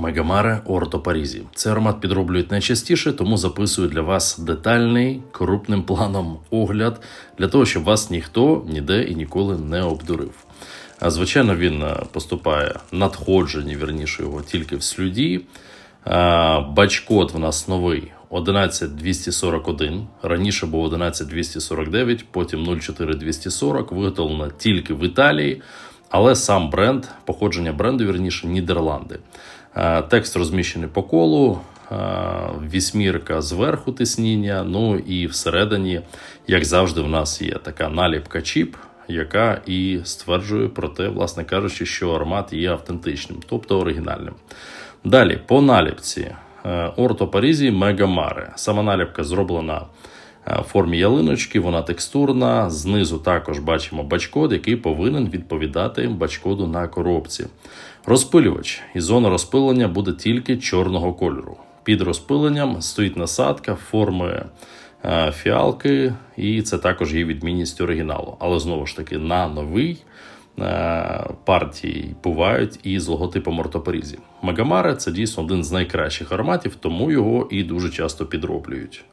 Мегамаре Орто Парізі. Цей аромат підроблюють найчастіше, тому записую для вас детальний крупним планом огляд для того, щоб вас ніхто ніде і ніколи не обдурив. А, Звичайно, він поступає надходження, вірніше його тільки в слюді. Бачкод в нас новий 11241. Раніше був 11249, потім 04240. Виготовлено тільки в Італії, але сам бренд, походження бренду, вірніше, Нідерланди. Е, Текст розміщений по колу. е, Вісьмірка зверху тисніння. Ну і всередині, як завжди, в нас є така наліпка чіп, яка і стверджує про те, власне кажучи, що аромат є автентичним, тобто оригінальним. Далі, по наліпці е, Орто Парізі Мегамаре. Сама наліпка зроблена формі ялиночки, вона текстурна. Знизу також бачимо бачкод, який повинен відповідати бачкоду на коробці. Розпилювач і зона розпилення буде тільки чорного кольору. Під розпиленням стоїть насадка форми е, фіалки, і це також є відмінність оригіналу. Але знову ж таки, на новий е, партії бувають і з логотипом ортопорізі. Магамаре це дійсно один з найкращих ароматів, тому його і дуже часто підроблюють.